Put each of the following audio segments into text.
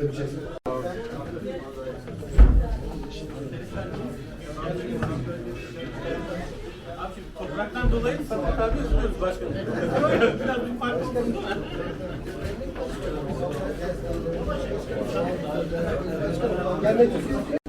şimdi topraktan dolayı Samet abi üzülüyoruz başkanım. Biraz bir fark oldu değil mi? Gelmek istiyor.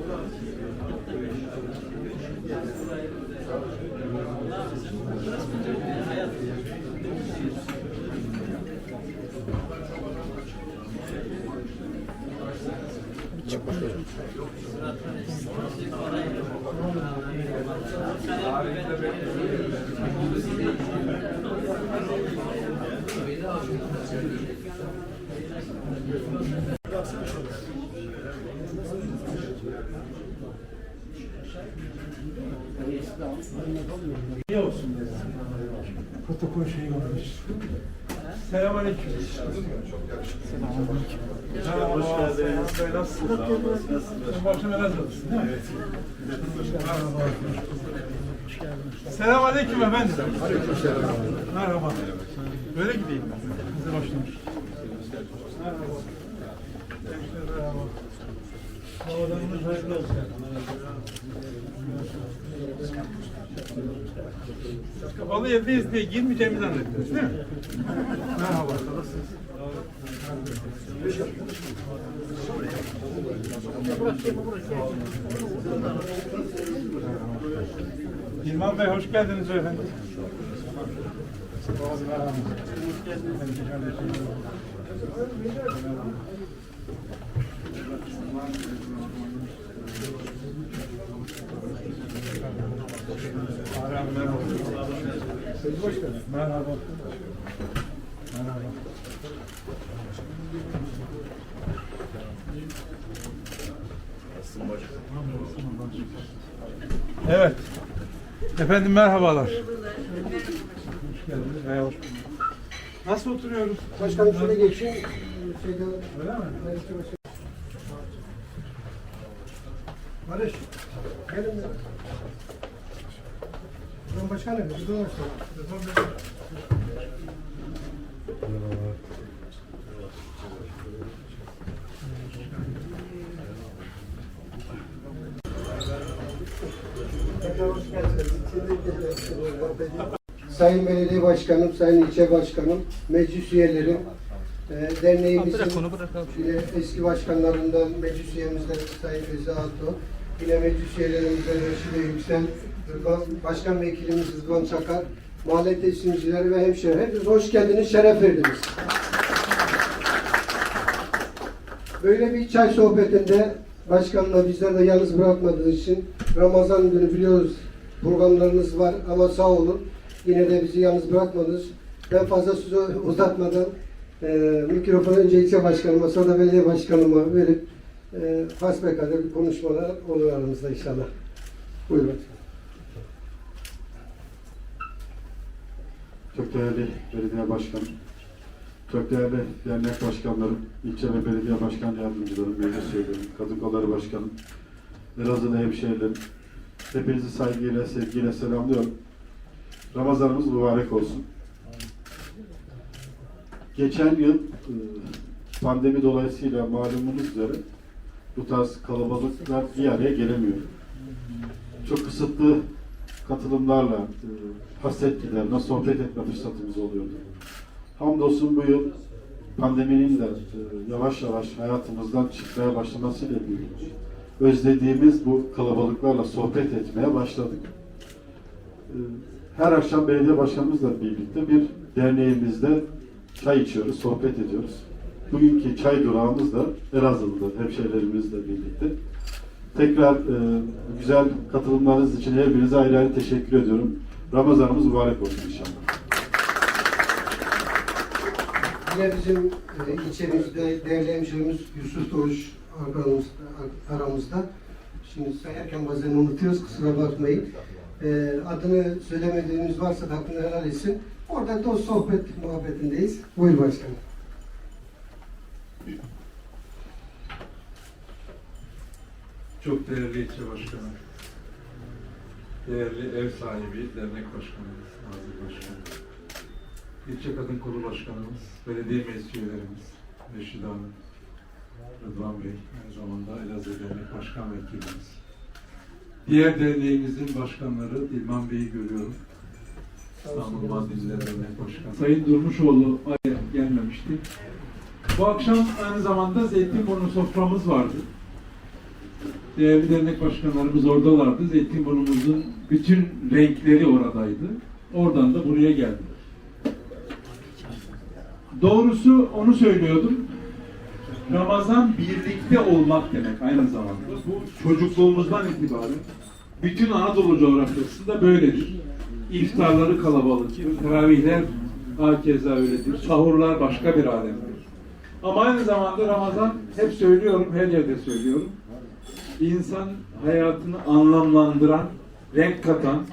İyi olsun dedi. Protokol şeyi varmış. Hoş geldiniz. Nasılsınız? Nasılsınız? Başım Elazığlısın değil mi? Evet. Selamünaleyküm efendim. Merhaba. Böyle gideyim ben. Size başlamış. Merhaba. Kapalı yerdeyiz diye girmeyeceğimi zannettiniz değil mi? Merhaba. İlman Bey hoş geldiniz efendim. Merhaba. Merhaba. Merhaba. Evet. Efendim merhabalar. Hoş geldiniz. Veya hoş bulduk. Nasıl oturuyoruz? Başkanım şöyle geçeyim. Şeyde, Öyle mi? Barış, gelin de. Ben başkanım, bir de başkanım. Sayın Belediye Başkanım, Sayın İlçe Başkanım, meclis üyelerim, e, derneğimizin yine eski başkanlarından meclis üyemizden Sayın Rıza Altuğ, yine meclis üyelerimizden Reşide Yüksel, Rıdvan, Başkan Vekilimiz Rıdvan Çakar, mahalle temsilcileri ve hemşehriler, hepiniz hoş geldiniz, şeref verdiniz. Böyle bir çay sohbetinde başkanla bizler de yalnız bırakmadığınız için Ramazan günü biliyoruz programlarınız var ama sağ olun yine de bizi yalnız bırakmadınız. Ben fazla sözü uzatmadan e, mikrofonu önce ilçe başkanıma sonra belediye başkanıma verip e, hasbekadar bir konuşmalar olur aramızda inşallah. Buyurun. Çok değerli belediye başkanım, çok değerli dernek başkanlarım, ilçe ve belediye başkan yardımcılarım, meclis üyelerim, kadın kolları başkanım, Elazığlı hemşehrilerim, hepinizi saygıyla, sevgiyle selamlıyorum. Ramazanımız mübarek olsun. Geçen yıl e, pandemi dolayısıyla malumunuz üzere bu tarz kalabalıklar bir araya gelemiyor. Çok kısıtlı katılımlarla e, hasret giderme, sohbet etme fırsatımız oluyordu. Hamdolsun bu yıl pandeminin de e, yavaş yavaş hayatımızdan çıkmaya başlamasıyla birlikte özlediğimiz bu kalabalıklarla sohbet etmeye başladık. E, Her akşam belediye başkanımızla birlikte bir derneğimizde çay içiyoruz, sohbet ediyoruz. Bugünkü çay durağımız da Elazığlı hemşehrilerimizle birlikte. Tekrar e, güzel katılımlarınız için her birinize ayrı ayrı teşekkür ediyorum. Ramazanımız mübarek olsun inşallah. Yine bizim e, ilçemizde değerli hemşehrimiz Yusuf Doğuş aramızda. aramızda. Şimdi sayarken bazen unutuyoruz, kusura bakmayın. E, adını söylemediğimiz varsa da hakkını helal etsin. Orada dost sohbet muhabbetindeyiz. Buyur başkanım. Çok değerli ilçe başkanı, değerli ev sahibi, dernek başkanımız, Nazır Başkanı, ilçe kadın kolu başkanımız, belediye meclis üyelerimiz, Reşide Hanım, Rıdvan Bey, aynı zamanda Elazığ Dernek Başkan Vekilimiz. Diğer derneğimizin başkanları Dilman Bey'i görüyorum. İstanbul Mardinliler Dernek Başkanı. Sayın Durmuşoğlu gelmemişti. Bu akşam aynı zamanda Zeytinburnu soframız vardı. Değerli dernek başkanlarımız oradalardı. Zeytinburnumuzun bütün renkleri oradaydı. Oradan da buraya geldiler. Doğrusu onu söylüyordum. Ramazan birlikte olmak demek aynı zamanda. Bu çocukluğumuzdan itibaren bütün Anadolu coğrafyasında böyledir. İftarları kalabalıktır, teravihler hakeza öyledir, sahurlar başka bir alemdir. Ama aynı zamanda Ramazan, hep söylüyorum, her yerde söylüyorum, insan hayatını anlamlandıran, renk katan,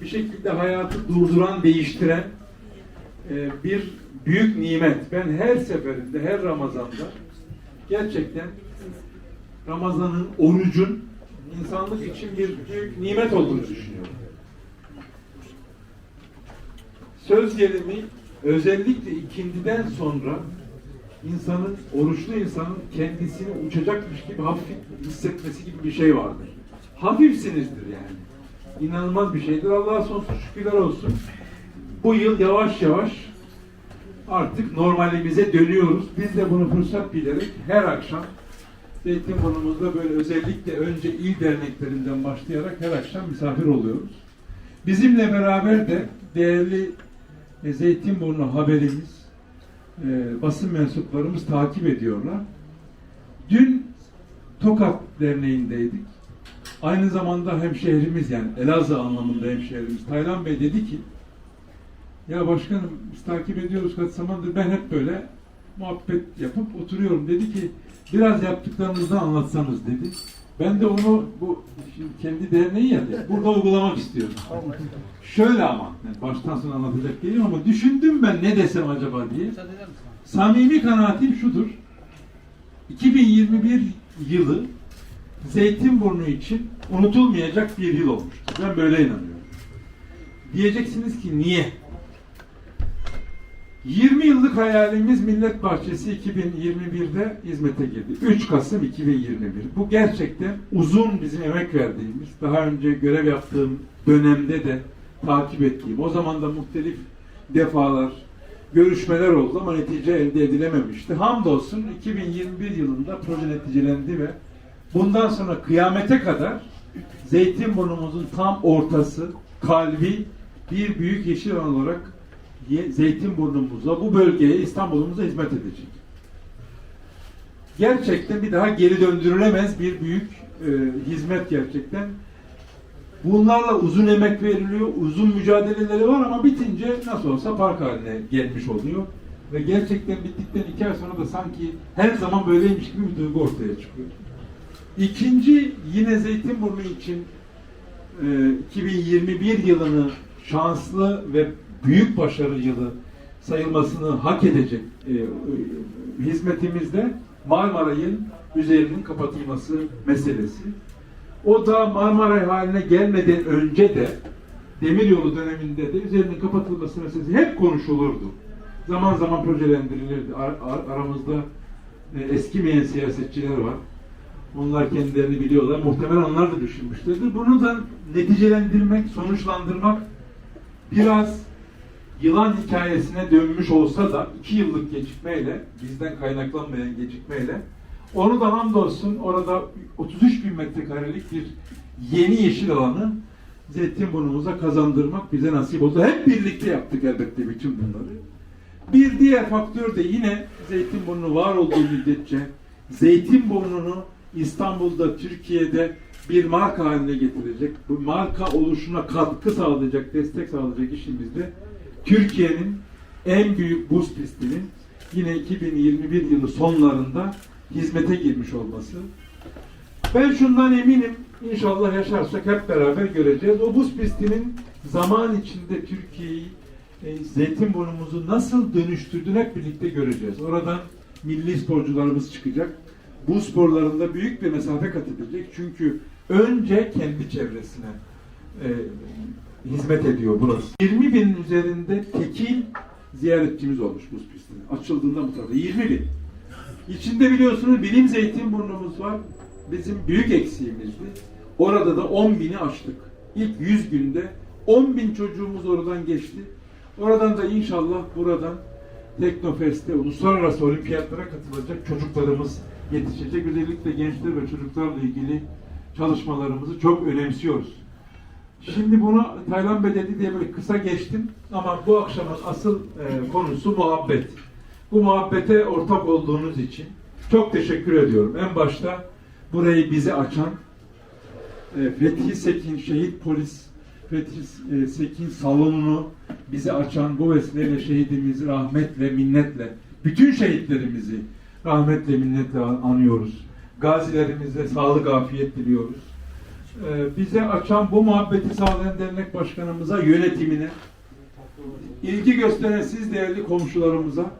bir şekilde hayatı durduran, değiştiren e, bir büyük nimet. Ben her seferinde, her Ramazan'da gerçekten Ramazan'ın, orucun insanlık için bir büyük nimet olduğunu düşünüyorum. Söz gelimi özellikle ikindiden sonra insanın, oruçlu insanın kendisini uçacakmış gibi hafif hissetmesi gibi bir şey vardır. Hafifsinizdir yani. İnanılmaz bir şeydir. Allah'a sonsuz şükürler olsun. Bu yıl yavaş yavaş artık normalimize dönüyoruz. Biz de bunu fırsat bilerek her akşam Zeytinburnu'muzda böyle özellikle önce il derneklerinden başlayarak her akşam misafir oluyoruz. Bizimle beraber de değerli e, Zeytinburnu haberimiz, e, basın mensuplarımız takip ediyorlar. Dün Tokat Derneği'ndeydik. Aynı zamanda hemşehrimiz yani Elazığ anlamında hemşehrimiz Taylan Bey dedi ki ya başkanım biz takip ediyoruz kaç zamandır ben hep böyle muhabbet yapıp oturuyorum. Dedi ki biraz yaptıklarınızı anlatsanız dedi. Ben de onu bu şimdi kendi derneği ya burada uygulamak istiyorum. Şöyle ama yani baştan sona anlatacak değilim ama düşündüm ben ne desem acaba diye. Samimi kanaatim şudur. 2021 yılı Zeytinburnu için unutulmayacak bir yıl olmuştur. Ben böyle inanıyorum. Diyeceksiniz ki niye? 20 yıllık hayalimiz Millet Bahçesi 2021'de hizmete girdi. 3 Kasım 2021. Bu gerçekten uzun bizim emek verdiğimiz, daha önce görev yaptığım dönemde de takip ettiğim, o zaman da muhtelif defalar görüşmeler oldu ama netice elde edilememişti. Hamdolsun 2021 yılında proje neticelendi ve bundan sonra kıyamete kadar Zeytinburnumuzun tam ortası, kalbi bir büyük yeşil alan olarak Zeytinburnumuza, bu bölgeye, İstanbul'umuza hizmet edecek. Gerçekten bir daha geri döndürülemez bir büyük e, hizmet gerçekten. Bunlarla uzun emek veriliyor, uzun mücadeleleri var ama bitince nasıl olsa park haline gelmiş oluyor. Ve gerçekten bittikten iki ay sonra da sanki her zaman böyleymiş gibi bir duygu ortaya çıkıyor. İkinci yine Zeytinburnu için e, 2021 yılını şanslı ve büyük başarı yılı sayılmasını hak edecek e, e, hizmetimizde Marmaray'ın üzerinin kapatılması meselesi. O da Marmaray haline gelmeden önce de Demiryolu döneminde de üzerinin kapatılması meselesi hep konuşulurdu. Zaman zaman projelendirilirdi. Ar- ar- aramızda e, eskimeyen siyasetçiler var. Onlar kendilerini biliyorlar. Muhtemelen onlar da düşünmüşlerdir. Bunu da neticelendirmek, sonuçlandırmak biraz yılan hikayesine dönmüş olsa da iki yıllık gecikmeyle, bizden kaynaklanmayan gecikmeyle onu da hamdolsun orada 33 bin metrekarelik bir yeni yeşil alanı Zeytinburnu'muza kazandırmak bize nasip oldu. Hep birlikte yaptık elbette bütün bunları. Bir diğer faktör de yine Zeytinburnu var olduğu müddetçe Zeytinburnu'nu İstanbul'da, Türkiye'de bir marka haline getirecek, bu marka oluşuna katkı sağlayacak, destek sağlayacak işimizde Türkiye'nin en büyük buz pistinin yine 2021 yılı sonlarında hizmete girmiş olması. Ben şundan eminim, inşallah yaşarsak hep beraber göreceğiz. O buz pistinin zaman içinde Türkiye'yi, e, Zeytinburnumuzu nasıl dönüştürdüğünü hep birlikte göreceğiz. Oradan milli sporcularımız çıkacak. Bu sporlarında büyük bir mesafe kat edilecek. Çünkü önce kendi çevresine e, hizmet ediyor burası. 20 binin üzerinde tekil ziyaretçimiz olmuş buz pistine. Açıldığında bu tarafa 20 bin. İçinde biliyorsunuz bilim zeytinburnumuz var. Bizim büyük eksiğimizdi. Orada da 10 bini aştık. İlk 100 günde 10 bin çocuğumuz oradan geçti. Oradan da inşallah buradan Teknofest'te uluslararası olimpiyatlara katılacak çocuklarımız yetişecek. Özellikle gençler ve çocuklarla ilgili çalışmalarımızı çok önemsiyoruz. Şimdi bunu Taylan Bedeli diye böyle kısa geçtim ama bu akşamın asıl e, konusu muhabbet. Bu muhabbete ortak olduğunuz için çok teşekkür ediyorum. En başta burayı bize açan e, Fethi Sekin Şehit Polis Fethi e, Sekin salonunu bize açan bu vesileyle şehidimizi rahmetle, minnetle, bütün şehitlerimizi rahmetle, minnetle an- anıyoruz. Gazilerimize sağlık, afiyet diliyoruz. E, bize açan bu muhabbeti sağlayan dernek başkanımıza, yönetimine, ilgi gösteren siz değerli komşularımıza,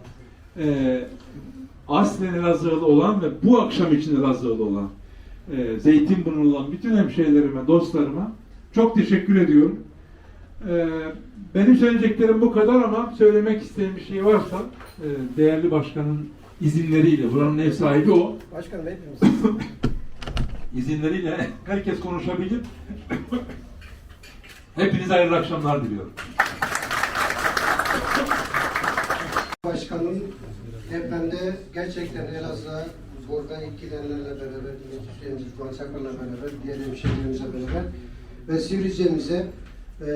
e, aslen Elazığlı olan ve bu akşam için Elazığlı olan, e, Zeytinburnu olan bütün hemşehrilerime, dostlarıma çok teşekkür ediyorum. E, benim söyleyeceklerim bu kadar ama söylemek istediğim bir şey varsa e, değerli başkanın izinleriyle, buranın ev sahibi o, Başkanım hepimiz. izinleriyle herkes konuşabilir. Hepinize hayırlı akşamlar diliyorum. Başkanım depremde gerçekten Elazığ'a burada ilk beraber, Rıdvan Çakır'la beraber, diğer hemşehrilerimizle beraber ve Sivrice'mize e,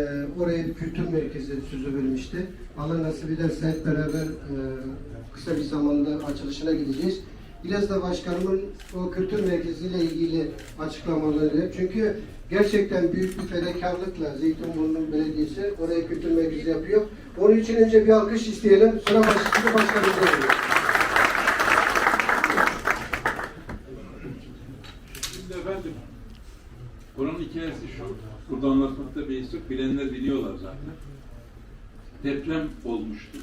oraya bir kültür merkezi sözü vermişti. Allah nasip ederse hep beraber e, kısa bir zamanda açılışına gideceğiz. Biraz da başkanımın o kültür merkeziyle ilgili açıklamaları. Çünkü gerçekten büyük bir fedakarlıkla Zeytinburnu Belediyesi oraya kültür merkezi yapıyor. Onun için önce bir alkış isteyelim. Sıra başkanı başkanımıza veriyoruz. Şimdi efendim, buranın hikayesi şu, burada anlatmakta bir yok, bilenler biliyorlar zaten. Deprem olmuştu.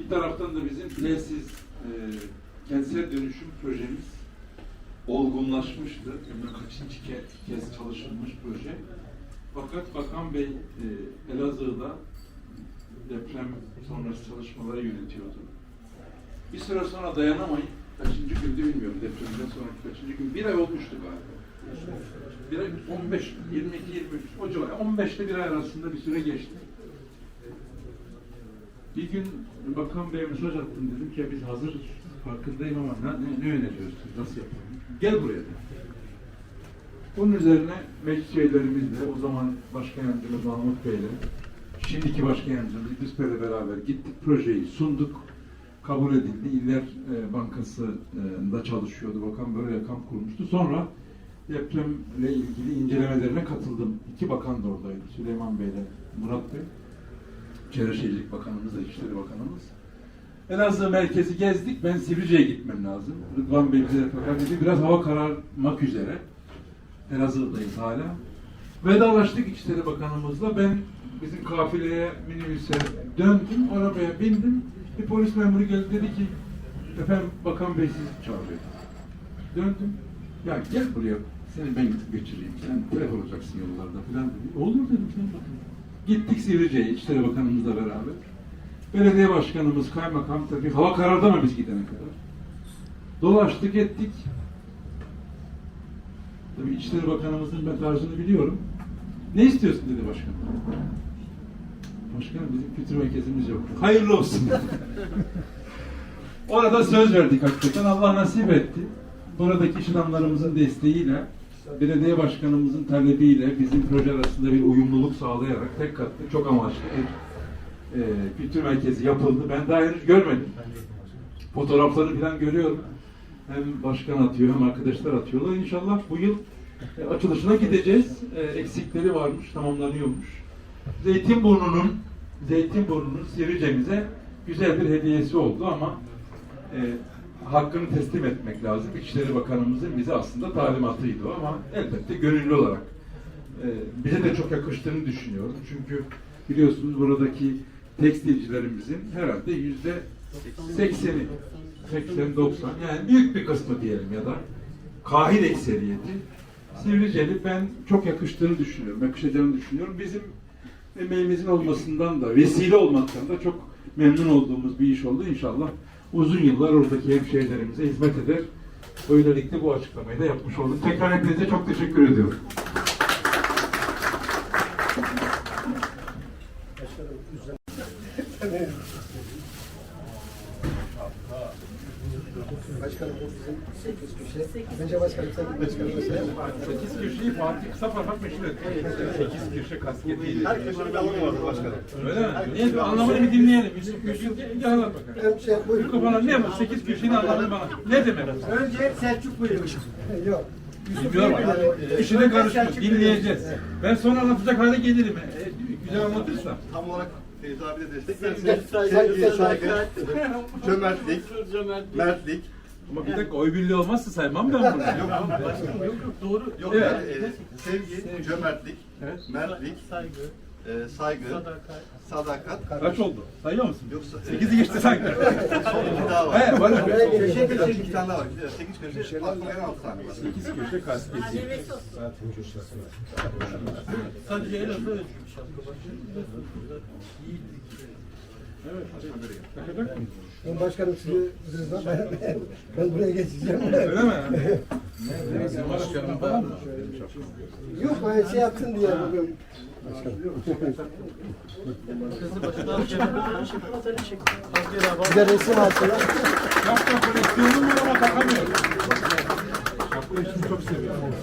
Bir taraftan da bizim Plesiz e, kentsel dönüşüm projemiz olgunlaşmıştı. Yani kaçıncı ke- kez çalışılmış proje. Fakat Bakan Bey e, Elazığ'da deprem sonrası çalışmaları yönetiyordu. Bir süre sonra dayanamayıp, kaçıncı gündü bilmiyorum depremden sonraki kaçıncı gün, bir ay olmuştu galiba. Bir ay 15, 22, 23, o civar, 15 ile bir ay arasında bir süre geçti. Bir gün Bakan Bey'e mesaj attım, dedim ki biz hazırız, farkındayım ama ne, ne, ne öneriyorsunuz, nasıl yapalım? Gel buraya dedim. Bunun üzerine meclis üyelerimizle, o zaman Başkan Yardımcımız Mahmut Bey'le, şimdiki Başkan Yardımcımız İdris Bey'le beraber gittik, projeyi sunduk, kabul edildi. İller e, Bankası'nda çalışıyordu, bakan böyle rakam kurmuştu. Sonra depremle ilgili incelemelerine katıldım. İki bakan da oradaydı, Süleyman Bey'le Murat Bey. Çevre Şehircilik Bakanımız da İçişleri Bakanımız. Elazığ merkezi gezdik. Ben Sivrice'ye gitmem lazım. Rıdvan Bey bize fakat dedi biraz hava kararmak üzere. Elazığ'dayız hala. Vedalaştık İçişleri Bakanımızla. Ben bizim kafileye minibüse döndüm. Arabaya bindim. Bir polis memuru geldi dedi ki efendim Bakan Bey sizi çağırıyor. Döndüm. Ya gel buraya seni ben geçireyim. Sen telef olacaksın yollarda falan dedi. Olur dedim. Gittik Sivrice'ye İçişleri Bakanımızla beraber. Belediye başkanımız, kaymakam tabii hava karardı ama biz gidene kadar. Dolaştık ettik. Tabii İçişleri Bakanımızın ben tarzını biliyorum. Ne istiyorsun dedi başkan. Başkanım bizim kültür merkezimiz yok. Hayırlı olsun. Orada söz verdik hakikaten. Allah nasip etti. Buradaki iş adamlarımızın desteğiyle, belediye başkanımızın talebiyle bizim proje arasında bir uyumluluk sağlayarak tek katlı çok amaçlı e, kültür merkezi yapıldı. Ben daha henüz görmedim. Fotoğrafları falan görüyorum. Hem başkan atıyor hem arkadaşlar atıyorlar. İnşallah bu yıl e, açılışına gideceğiz. E, eksikleri varmış, tamamlanıyormuş. Zeytinburnu'nun Zeytinburnu'nun Sivrice'mize güzel bir hediyesi oldu ama e, hakkını teslim etmek lazım. İçişleri Bakanımızın bize aslında talimatıydı ama elbette gönüllü olarak e, bize de çok yakıştığını düşünüyorum. Çünkü biliyorsunuz buradaki tekstilcilerimizin herhalde yüzde 80'i 80-90 yani büyük bir kısmı diyelim ya da kahir ekseriyeti Sivrice'li ben çok yakıştığını düşünüyorum, yakışacağını düşünüyorum. Bizim emeğimizin olmasından da, vesile olmaktan da çok memnun olduğumuz bir iş oldu. İnşallah uzun yıllar oradaki hemşehrilerimize hizmet eder. Böylelikle bu açıklamayı da yapmış oldum. Tekrar hepinize çok teşekkür ediyorum. Başkanım bu bizim 8 8 köşeyi Fatih kısa parmak meşhur etti. 8 köşe kasketiyle. Her köşenin bir alanı vardı başkanım. Öyle mi? Niye? Anlamını bir dinleyelim. Yusuf Gülşin bir anlat bakalım. Hem şey buyurun. Kafana ne bu? 8 köşenin anlamını bana. Ne demek? Önce Selçuk buyurun. Yok. Bilmiyorum işine karışma. Dinleyeceğiz. Ben sonra anlatacak hale gelirim. E, güzel anlatırsam. Tam olarak Feyzi abi de destek versin. Sevgi, saygı, cömertlik, mertlik. Ama bir dakika oy birliği olmazsa saymam ben bunu. Yok doğru. Yok Evet. yani e, sevgi, cömertlik, Evet. mertlik, Saygı, e, saygı, sadakat. Kaç oldu? Sayıyor musun? Yoksa 8'i geçti sanki. son iki daha var. He var mı? Köşe köşe iki tane daha var. Sekiz köşe. Aklıma gelen altı tane var. 8 köşe kasketi. sadece el atı Takacak mı? Ben başkanım sizi ben, ben buraya geçeceğim. Öyle mi? Başkanım falan mı? Yok ben şey yapsın diye bugün. Bir de resim alsınlar. Şapka koleksiyonum var ama takamıyorum. Şapka işini çok seviyorum.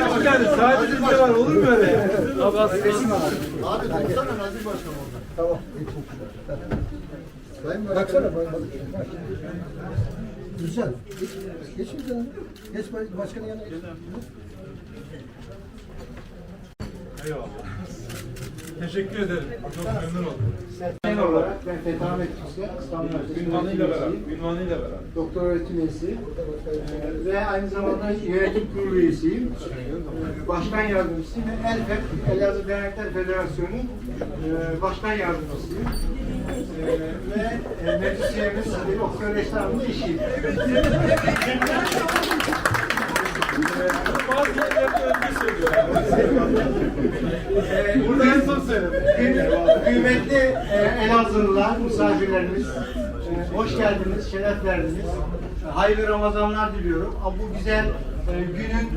Yalnız yani sadece bizde var olur mu öyle ya? Abi dursana Nazif Başkan orada. Tamam. Baksana bak. bak. Güzel. Geç, geç üzerine. Geç baş- başkanın yanına. geç. Eyvallah. Teşekkür ederim. Çok memnun oldum. Sayın olarak ben Fethi Ahmet Tüske, İstanbul Üniversitesi Ünvanıyla beraber. Ünvanıyla beraber. Doktor öğretim üyesiyim. Ee, ve aynı zamanda yönetim kurulu üyesiyim. Ee, başkan yardımcısıyım ve ELFED, Elazığ Dernekler Federasyonu e, başkan yardımcısıyım. Ee, ve e, meclis üyemiz Doktor Reşit Hanım'ın eşiyim. Bazı yerlerde önce söylüyor. Ee, burada en son Kıymetli e, Elazığlılar, misafirlerimiz, e, hoş geldiniz, şeref verdiniz. Hayırlı Ramazanlar diliyorum. Bu güzel e, günün,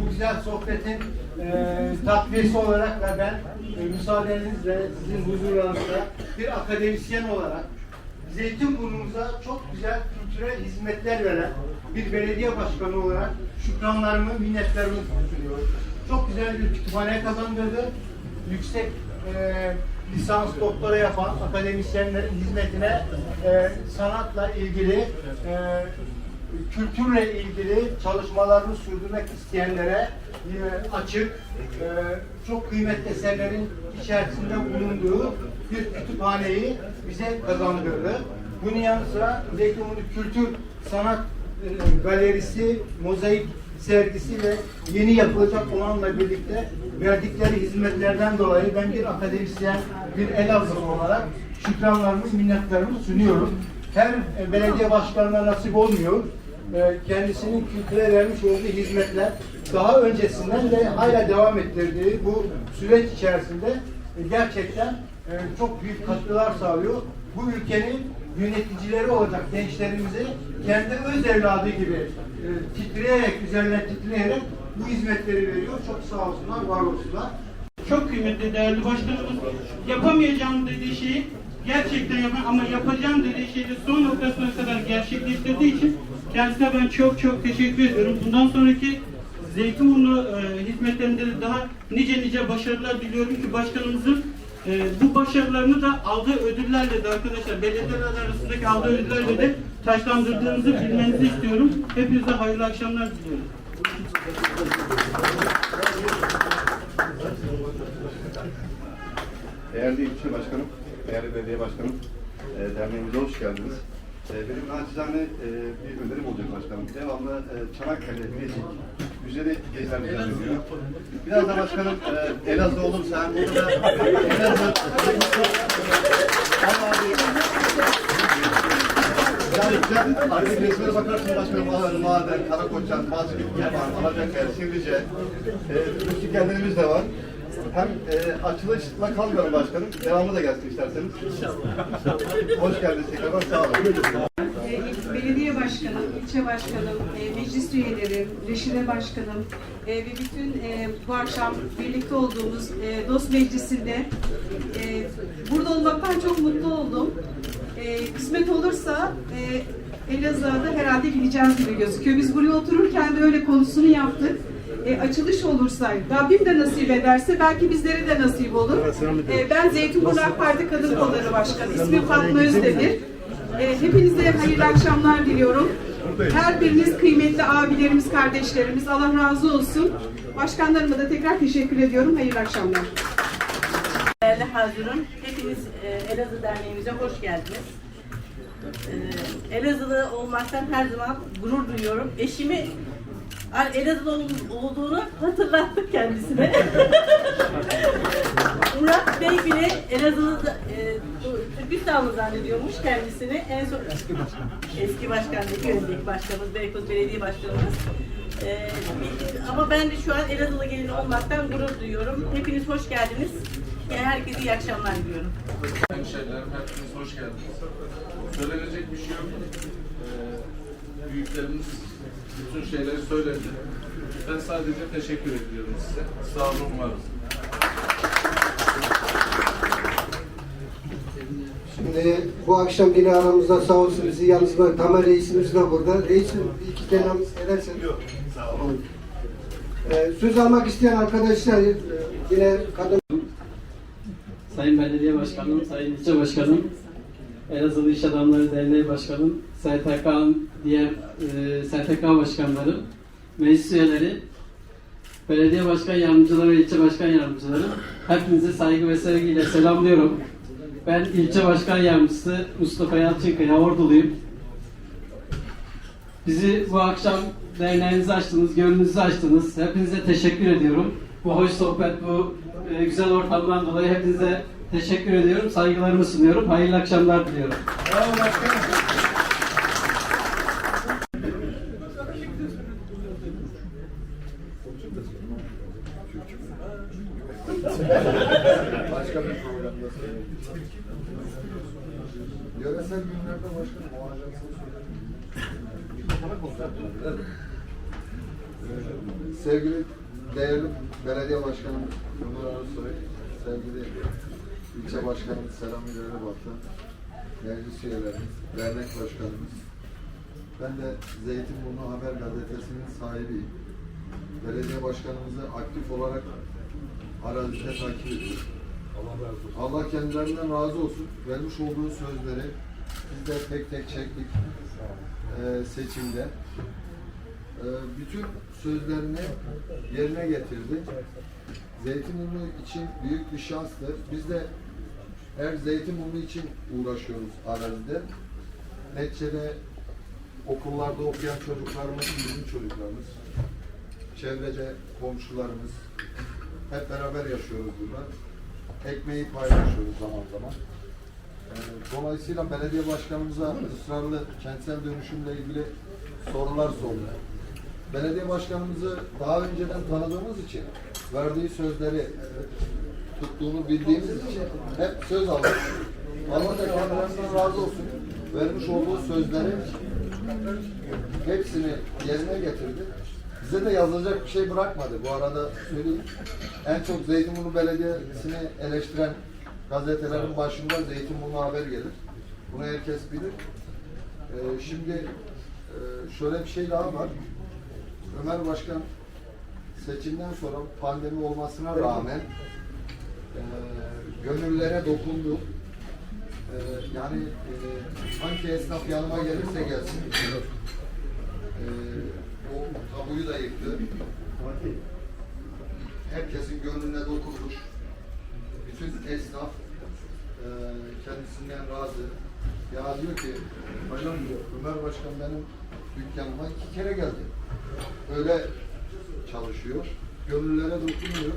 bu güzel sohbetin e, takviyesi olarak da ben e, müsaadenizle sizin huzurlarınızda bir akademisyen olarak Zeytinburnu'muza çok güzel kültürel hizmetler veren bir belediye başkanı olarak şükranlarımı, minnetlerimi sunuyorum. Çok güzel bir kütüphane kazandırdı. Yüksek e, lisans doktora yapan akademisyenlerin hizmetine e, sanatla ilgili, e, kültürle ilgili çalışmalarını sürdürmek isteyenlere e, açık, e, çok kıymetli eserlerin içerisinde bulunduğu bir kütüphaneyi bize kazandırdı. Bunun yanı sıra Zeytinburnu Kültür Sanat e, Galerisi, mozaik sergisi ve yeni yapılacak olanla birlikte verdikleri hizmetlerden dolayı ben bir akademisyen, bir Elazığlı olarak şükranlarımı, minnetlerimi sunuyorum. Her e, belediye başkanına nasip olmuyor. E, Kendisinin kültüre vermiş olduğu hizmetler daha öncesinden de hala devam ettirdiği bu süreç içerisinde gerçekten çok büyük katkılar sağlıyor. Bu ülkenin yöneticileri olacak gençlerimizi kendi öz evladı gibi e, titreyerek, üzerine titreyerek bu hizmetleri veriyor. Çok sağ olsunlar, var olsunlar. Çok kıymetli değerli başkanımız yapamayacağım dediği şeyi gerçekten yapan ama yapacağım dediği şeyi de son noktasına kadar gerçekleştirdiği için kendisine ben çok çok teşekkür ediyorum. Bundan sonraki Zeytinburnu e, hizmetlerinde de daha nice nice başarılar diliyorum ki başkanımızın e, bu başarılarını da aldığı ödüllerle de arkadaşlar belediyeler arasındaki aldığı ödüllerle de taşlandırdığınızı bilmenizi istiyorum. Hepinize hayırlı akşamlar diliyorum. Değerli ilçe başkanım, değerli belediye başkanım, e, derneğimize hoş geldiniz. E, benim naçizane e, bir önerim olacak başkanım. Devamlı e, Çanakkale, Bilecik, güzeli geziler düzenleniyor. Biraz da başkanım e, Elazığ olursa hem burada Elazığ... Artık resmine bakarsın başkanım Ağrı, Maden, Karakoçan, Mazgit, Yaman, Alacakaya, Sivrice. E, müzik yerlerimiz de var. Hem e, açılışla kalmıyorum başkanım. Devamı da gelsin isterseniz. Hoş geldiniz tekrardan sağ olun. Başkanım, ilçe başkanım, e, meclis üyelerim, reşide başkanım e, ve bütün e, bu akşam birlikte olduğumuz e, dost meclisinde e, burada olmaktan çok mutlu oldum. E, kısmet olursa e, Elazığ'a da herhalde gideceğiz gibi gözüküyor. Biz buraya otururken de öyle konusunu yaptık. E, açılış olursa, Rabbim de nasip ederse belki bizlere de nasip olur. E, ben Zeytinburnu AK Parti Kadın Kolları Başkanı, ismim Fatma Özdemir. E, hepinize hayırlı akşamlar diliyorum. Her biriniz kıymetli abilerimiz, kardeşlerimiz. Allah razı olsun. Başkanlarıma da tekrar teşekkür ediyorum. Hayırlı akşamlar. Değerli hazırım, hepiniz e, Elazığ Derneğimize hoş geldiniz. E, Elazığlı olmaktan her zaman gurur duyuyorum. Eşimi Elazığlı ol- olduğunu hatırlattık kendisine. Murat Bey bile Elazığlı e, Türkistanlı zannediyormuş kendisini. En son eski başkan. Eski başkan değil, önceki başkanımız, Beykoz Belediye Başkanımız. E, ama ben de şu an Elazığlı gelin olmaktan gurur duyuyorum. Hepiniz hoş geldiniz. Herkese iyi akşamlar diliyorum. Hemşehrilerim hepiniz hoş geldiniz. Söylenecek bir şey yok. Ee, büyüklerimiz bütün şeyleri söyledi. Ben sadece teşekkür ediyorum size. Sağ olun, var olun. Şimdi bu akşam yine aramızda sağ olsun bizi yalnız bırak. Tamer reisimiz de burada. Reisim bir iki kelam edersen. Yok, sağ olun. Ee, söz almak isteyen arkadaşlar e, yine kadın Sayın Belediye Başkanım, Sayın İlçe Başkanım, Elazığlı İş Adamları Derneği Başkanım, STK'nın diğer e, STK başkanları, meclis üyeleri, belediye başkan yardımcıları ve ilçe başkan yardımcıları, hepinizi saygı ve sevgiyle selamlıyorum. Ben ilçe başkan yardımcısı Mustafa Yalçınkaya, Orduluyum. Bizi bu akşam derneğinizi açtınız, gönlünüzü açtınız. Hepinize teşekkür ediyorum. Bu hoş sohbet, bu e, güzel ortamdan dolayı hepinize teşekkür ediyorum. Saygılarımı sunuyorum. Hayırlı akşamlar diliyorum. Yöresel günlerde başkanım o Sevgili değerli belediye başkanım Ömer Arısoy, sevgili ilçe başkanım Selami Batı, meclis üyelerimiz, dernek başkanımız, ben de Zeytinburnu Haber Gazetesi'nin sahibiyim. Belediye başkanımızı aktif olarak arazide takip ediyorum. Allah kendilerinden razı olsun. Vermiş olduğu sözleri biz de tek tek çektik eee, seçimde. Eee, bütün sözlerini yerine getirdi. Zeytinburnu için büyük bir şanstır. Biz de her Zeytinburnu için uğraşıyoruz arazide. Neticede okullarda okuyan çocuklarımız bizim çocuklarımız. Çevrede komşularımız. Hep beraber yaşıyoruz burada ekmeği paylaşıyoruz zaman zaman. Ee, Dolayısıyla belediye başkanımıza ısrarlı kentsel dönüşümle ilgili sorular sordu. Belediye başkanımızı daha önceden tanıdığımız için verdiği sözleri tuttuğunu bildiğimiz için hep söz aldık. Allah da kendilerinden razı olsun. Vermiş olduğu sözleri hepsini yerine getirdi. Bize de yazılacak bir şey bırakmadı. Bu arada söyleyeyim. En çok Zeytinburnu Belediyesi'ni eleştiren gazetelerin başında Zeytinburnu Haber gelir. Bunu herkes bilir. Ee, şimdi e, şöyle bir şey daha var. Ömer Başkan seçimden sonra pandemi olmasına rağmen gönüllere dokundu. E, yani e, hangi esnaf yanıma gelirse gelsin. E, o tabuyu da yıktı. Herkesin gönlüne dokunmuş. Bütün esnaf e, kendisinden razı. Ya diyor ki, Bayram diyor, Ömer Başkan benim dükkanıma iki kere geldi. Öyle çalışıyor. Gönüllere dokunuyor.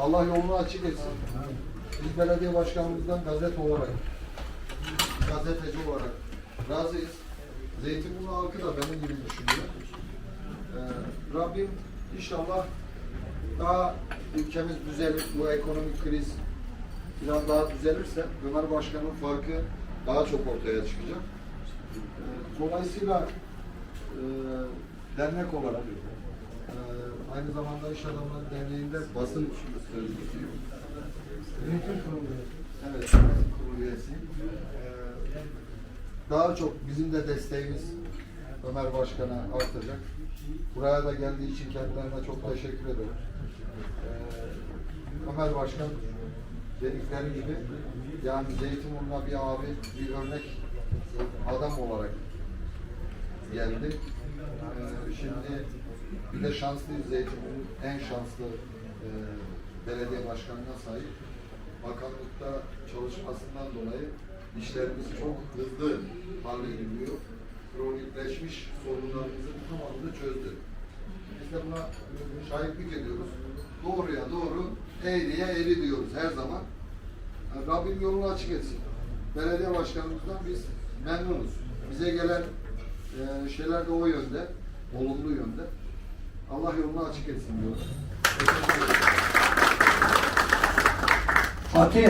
Allah yolunu açık etsin. Biz belediye başkanımızdan gazete olarak, gazeteci olarak razıyız. Zeytinburnu halkı da benim gibi düşünüyor. Ee, Rabbim inşallah daha ülkemiz düzelir, bu ekonomik kriz biraz daha düzelirse Ömer Başkan'ın farkı daha çok ortaya çıkacak. Ee, Dolayısıyla e, dernek olarak aynı zamanda İş Adamları Derneği'nde basın sözcüsüyüm. Yönetim kurulu. Evet, kurulu üyesiyim. Ee, daha çok bizim de desteğimiz Ömer Başkan'a artacak. Buraya da geldiği için kendilerine çok teşekkür ederim. Ee, Ömer Başkan dedikleri gibi yani Zeytinburnu'na bir abi, bir örnek adam olarak geldi. Ee, şimdi bir de şanslıyız Zeytinburnu en şanslı e, belediye başkanına sahip. Bakanlıkta çalışmasından dolayı işlerimiz çok hızlı hallediliyor. Kronikleşmiş sorunlarımızın tamamını çözdü. Biz de buna şahitlik ediyoruz. Doğruya doğru, eğriye eğri diyoruz her zaman. Yani Rabbim yolunu açık etsin. Belediye başkanımızdan biz memnunuz. Bize gelen e, şeyler de o yönde, olumlu yönde. Allah yolunu açık etsin diyoruz. Fatih,